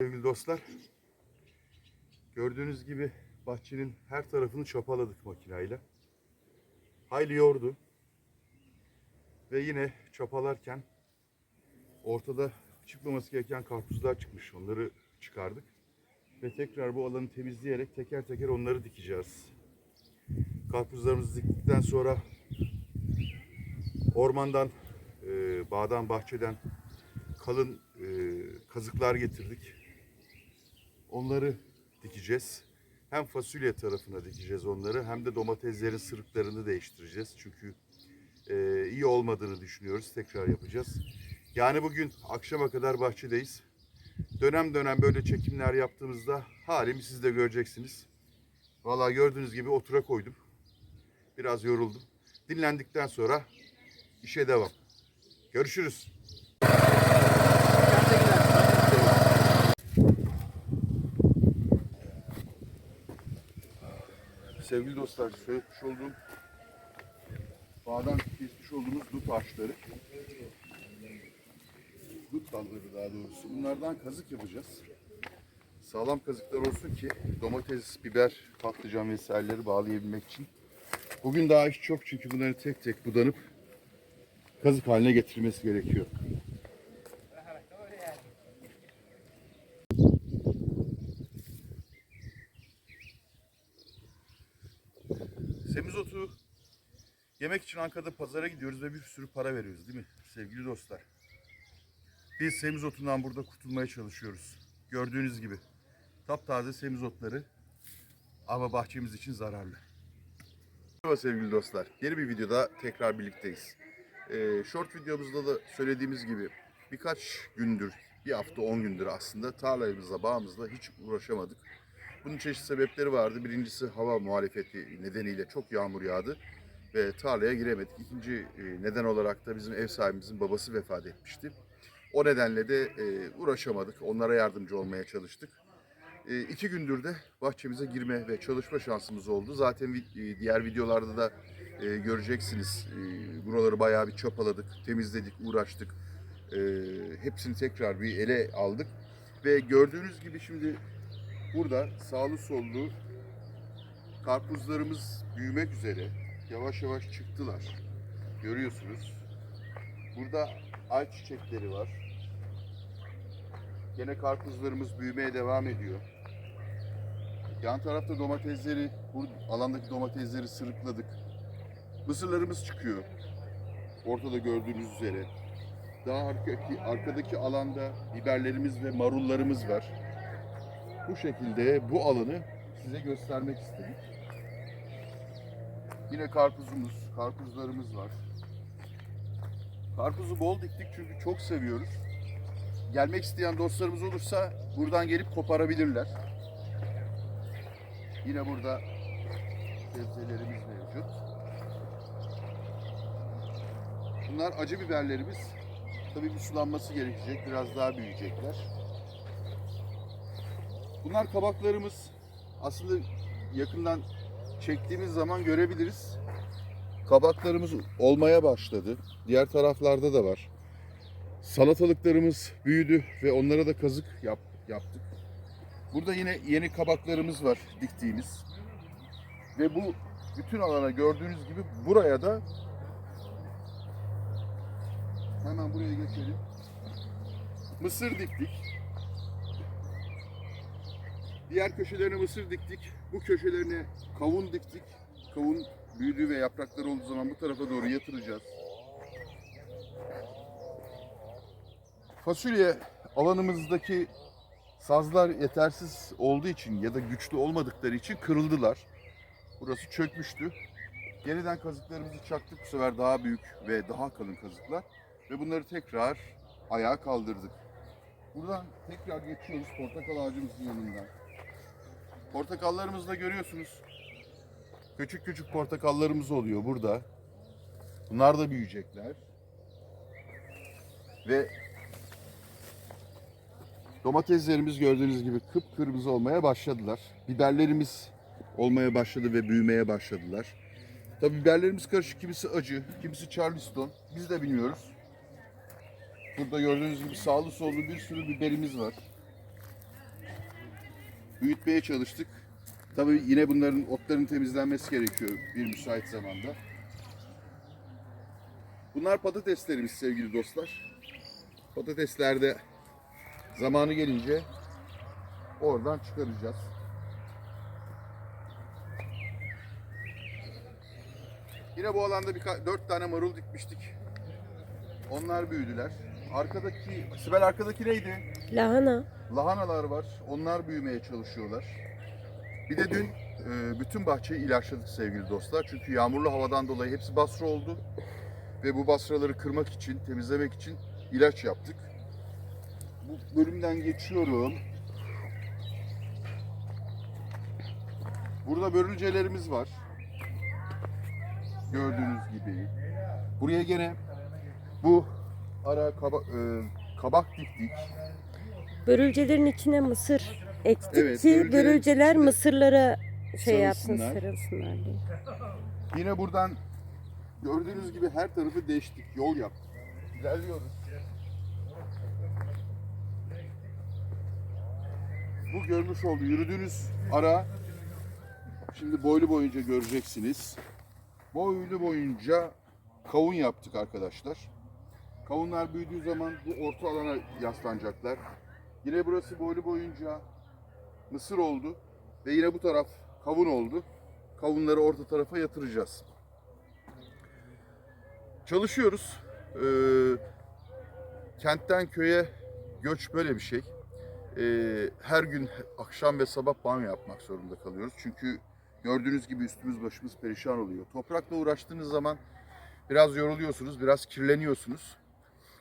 Sevgili dostlar, gördüğünüz gibi bahçenin her tarafını çapaladık makinayla. Hayli yordu. Ve yine çapalarken ortada çıkmaması gereken karpuzlar çıkmış. Onları çıkardık. Ve tekrar bu alanı temizleyerek teker teker onları dikeceğiz. Karpuzlarımızı diktikten sonra ormandan, e, bağdan, bahçeden kalın e, kazıklar getirdik. Onları dikeceğiz. Hem fasulye tarafına dikeceğiz onları hem de domateslerin sırıklarını değiştireceğiz. Çünkü e, iyi olmadığını düşünüyoruz. Tekrar yapacağız. Yani bugün akşama kadar bahçedeyiz. Dönem dönem böyle çekimler yaptığımızda halimi siz de göreceksiniz. Vallahi gördüğünüz gibi otura koydum. Biraz yoruldum. Dinlendikten sonra işe devam. Görüşürüz. Sevgili dostlar, söylemiş olduğum bağdan kesmiş olduğumuz dut ağaçları. Dut dalları daha doğrusu. Bunlardan kazık yapacağız. Sağlam kazıklar olsun ki domates, biber, patlıcan vesaireleri bağlayabilmek için. Bugün daha iş çok çünkü bunları tek tek budanıp kazık haline getirmesi gerekiyor. Semizotu yemek için Ankara'da pazara gidiyoruz ve bir sürü para veriyoruz değil mi sevgili dostlar? Biz semizotundan burada kurtulmaya çalışıyoruz. Gördüğünüz gibi taptaze semizotları ama bahçemiz için zararlı. Merhaba sevgili dostlar. Yeni bir videoda tekrar birlikteyiz. Ee, short videomuzda da söylediğimiz gibi birkaç gündür, bir hafta on gündür aslında tarlamızla, bağımızla hiç uğraşamadık. Bunun çeşitli sebepleri vardı. Birincisi hava muhalefeti nedeniyle çok yağmur yağdı ve tarlaya giremedik. İkinci e, neden olarak da bizim ev sahibimizin babası vefat etmişti. O nedenle de e, uğraşamadık. Onlara yardımcı olmaya çalıştık. E, iki gündür de bahçemize girme ve çalışma şansımız oldu. Zaten diğer videolarda da göreceksiniz. Buraları bayağı bir çapaladık, temizledik, uğraştık. Hepsini tekrar bir ele aldık. Ve gördüğünüz gibi şimdi burada sağlı sollu karpuzlarımız büyümek üzere. Yavaş yavaş çıktılar. Görüyorsunuz. Burada ay çiçekleri var. Gene karpuzlarımız büyümeye devam ediyor. Yan tarafta domatesleri, bu alandaki domatesleri sırıkladık. Mısırlarımız çıkıyor. Ortada gördüğünüz üzere. Daha arkadaki, arkadaki alanda biberlerimiz ve marullarımız var. Bu şekilde bu alanı size göstermek istedik. Yine karpuzumuz, karpuzlarımız var. Karpuzu bol diktik çünkü çok seviyoruz. Gelmek isteyen dostlarımız olursa buradan gelip koparabilirler. Yine burada sebzelerimiz mevcut. Bunlar acı biberlerimiz. Tabii bir sulanması gerekecek. Biraz daha büyüyecekler. Bunlar kabaklarımız. Aslında yakından çektiğimiz zaman görebiliriz. Kabaklarımız olmaya başladı. Diğer taraflarda da var. Salatalıklarımız büyüdü ve onlara da kazık yap, yaptık. Burada yine yeni kabaklarımız var diktiğimiz. Ve bu bütün alana gördüğünüz gibi buraya da hemen buraya geçelim. Mısır diktik. Diğer köşelerine mısır diktik. Bu köşelerine kavun diktik. Kavun büyüdüğü ve yaprakları olduğu zaman bu tarafa doğru yatıracağız. Fasulye alanımızdaki sazlar yetersiz olduğu için ya da güçlü olmadıkları için kırıldılar. Burası çökmüştü. Yeniden kazıklarımızı çaktık. Bu sefer daha büyük ve daha kalın kazıklar. Ve bunları tekrar ayağa kaldırdık. Buradan tekrar geçiyoruz portakal ağacımızın yanından. Portakallarımızı da görüyorsunuz. Küçük küçük portakallarımız oluyor burada. Bunlar da büyüyecekler. Ve domateslerimiz gördüğünüz gibi kıpkırmızı olmaya başladılar. Biberlerimiz olmaya başladı ve büyümeye başladılar. Tabii biberlerimiz karışık. Kimisi acı, kimisi charleston. Biz de bilmiyoruz. Burada gördüğünüz gibi sağlı sollu bir sürü biberimiz var. Büyütmeye çalıştık. Tabii yine bunların otların temizlenmesi gerekiyor bir müsait zamanda. Bunlar patateslerimiz sevgili dostlar. Patateslerde zamanı gelince oradan çıkaracağız. Yine bu alanda bir dört tane marul dikmiştik. Onlar büyüdüler. Arkadaki, Sibel arkadaki neydi? Lahana. Lahanalar var. Onlar büyümeye çalışıyorlar. Bir de dün e, bütün bahçeyi ilaçladık sevgili dostlar. Çünkü yağmurlu havadan dolayı hepsi basra oldu. Ve bu basraları kırmak için, temizlemek için ilaç yaptık. Bu bölümden geçiyorum. Burada börülcelerimiz var. Gördüğünüz gibi. Buraya gene bu ara kaba, e, kabak diktik. Börülcelerin içine mısır ektik Evet, ki börülceler içinde mısırlara şey yapsın, sarılsınlar. diye. Yine buradan gördüğünüz gibi her tarafı değiştik, yol yaptık. İlerliyoruz. Bu görmüş olduğu yürüdüğünüz ara şimdi boylu boyunca göreceksiniz. Boylu boyunca kavun yaptık arkadaşlar. Kavunlar büyüdüğü zaman bu orta alana yaslanacaklar. Yine burası boylu boyunca mısır oldu ve yine bu taraf kavun oldu. Kavunları orta tarafa yatıracağız. Çalışıyoruz. Ee, kentten köye göç böyle bir şey. Ee, her gün akşam ve sabah banyo yapmak zorunda kalıyoruz. Çünkü gördüğünüz gibi üstümüz başımız perişan oluyor. Toprakla uğraştığınız zaman biraz yoruluyorsunuz, biraz kirleniyorsunuz.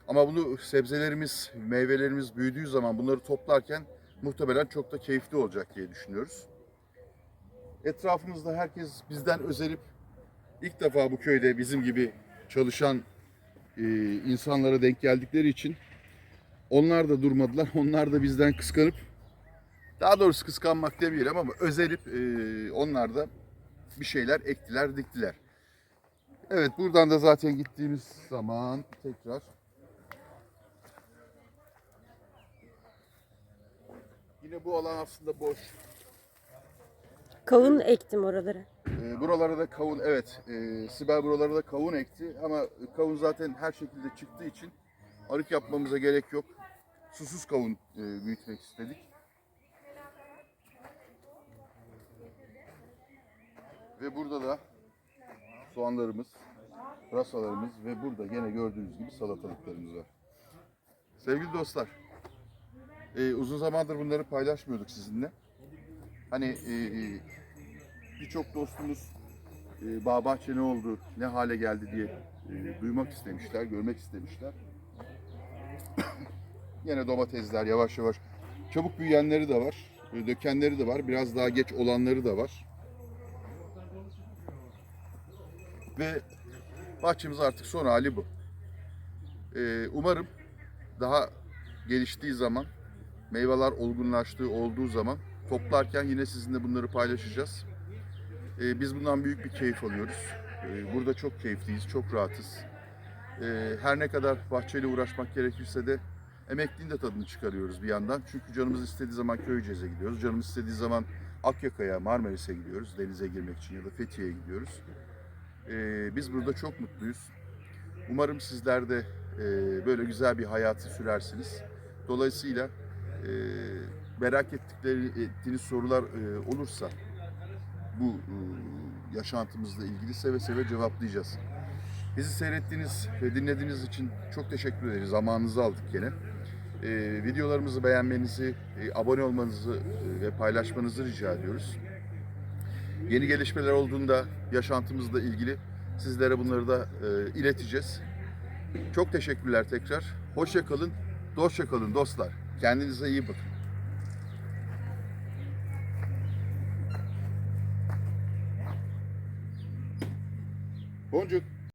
Ama bunu sebzelerimiz, meyvelerimiz büyüdüğü zaman bunları toplarken muhtemelen çok da keyifli olacak diye düşünüyoruz. Etrafımızda herkes bizden özenip ilk defa bu köyde bizim gibi çalışan e, insanlara denk geldikleri için onlar da durmadılar. Onlar da bizden kıskanıp daha doğrusu kıskanmak demeyelim ama özenip e, onlar da bir şeyler ektiler, diktiler. Evet buradan da zaten gittiğimiz zaman tekrar Yine bu alan aslında boş. Kavun ektim oralara. E, buralara da kavun, evet. E, Sibel buralara da kavun ekti ama kavun zaten her şekilde çıktığı için arık yapmamıza gerek yok. Susuz kavun e, büyütmek istedik. Ve burada da soğanlarımız, pırasalarımız ve burada yine gördüğünüz gibi salatalıklarımız var. Sevgili dostlar, e, uzun zamandır bunları paylaşmıyorduk sizinle. Hani e, e, birçok dostumuz e, bağ bahçe ne oldu, ne hale geldi diye e, duymak istemişler, görmek istemişler. Yine domatesler yavaş yavaş çabuk büyüyenleri de var, e, dökenleri de var, biraz daha geç olanları da var. Ve bahçemiz artık son hali bu. E, umarım daha geliştiği zaman, meyveler olgunlaştığı olduğu zaman toplarken yine sizinle bunları paylaşacağız. Ee, biz bundan büyük bir keyif alıyoruz. Ee, burada çok keyifliyiz, çok rahatız. Ee, her ne kadar bahçeyle uğraşmak gerekirse de emekliliğin de tadını çıkarıyoruz bir yandan. Çünkü canımız istediği zaman Köyceğiz'e gidiyoruz. Canımız istediği zaman Akyaka'ya, Marmaris'e gidiyoruz. Denize girmek için ya da Fethiye'ye gidiyoruz. Ee, biz burada çok mutluyuz. Umarım sizler de e, böyle güzel bir hayatı sürersiniz. Dolayısıyla merak ettikleri ettiğiniz sorular e, olursa bu e, yaşantımızla ilgili seve seve cevaplayacağız. Bizi seyrettiğiniz ve dinlediğiniz için çok teşekkür ederiz. Zamanınızı aldık gene. E, videolarımızı beğenmenizi, e, abone olmanızı e, ve paylaşmanızı rica ediyoruz. Yeni gelişmeler olduğunda yaşantımızla ilgili sizlere bunları da e, ileteceğiz. Çok teşekkürler tekrar. Hoşça kalın, dostça kalın dostlar. Kendinize iyi bakın. Boncuk.